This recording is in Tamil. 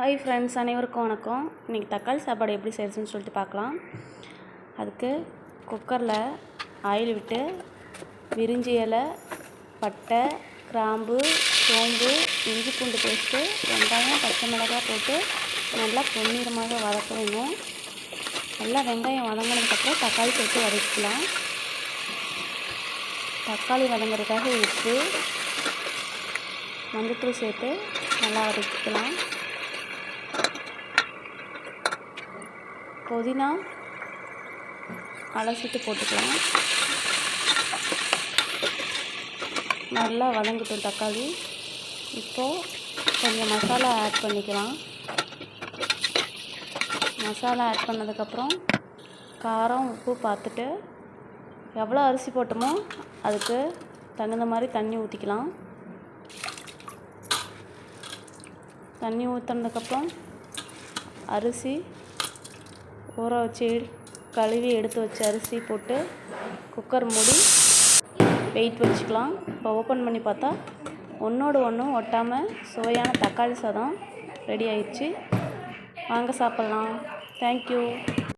ஹாய் ஃப்ரெண்ட்ஸ் அனைவருக்கும் வணக்கம். இன்றைக்கி தக்காளி சாப்பாடு எப்படி செய்கிறதுன்னு சொல்லிட்டு பார்க்கலாம். அதுக்கு குக்கரில் ஆயில் விட்டு விரிஞ்சி இலை பட்டை கிராம்பு சோம்பு இஞ்சி பூண்டு பேஸ்ட்டு வெங்காயம் பச்சை மிளகாய் போட்டு நல்லா பொன்னிறமாக வதக்க வேணும் நல்லா வெங்காயம் வதங்கினதுக்கப்புறம் தக்காளி சேர்த்து வதக்கிக்கலாம். தக்காளி வதங்குறதுக்காக உப்பு மஞ்சத்தூள் சேர்த்து நல்லா வதக்கிக்கலாம். புதினா அலசிட்டு போட்டுக்கலாம். நல்லா வதங்கட்டும் தக்காளி. இப்போது கொஞ்சம் மசாலா ஆட் பண்ணிக்கலாம். மசாலா ஆட் பண்ணதுக்கப்புறம் காரம் உப்பு பார்த்துட்டு எவ்வளோ அரிசி போட்டோமோ அதுக்கு தகுந்த மாதிரி தண்ணி ஊற்றிக்கலாம் தண்ணி ஊற்றுனதுக்கப்புறம் அரிசி ஊற வச்சு கழுவி எடுத்து வச்ச அரிசி போட்டு குக்கர் மூடி வெயிட் வச்சுக்கலாம். இப்போ ஓப்பன் பண்ணி பார்த்தா ஒன்றோடு ஒன்றும் ஒட்டாமல் சுவையான தக்காளி சாதம் ரெடி ஆயிடுச்சு. வாங்க சாப்பிட்லாம். தேங்க்யூ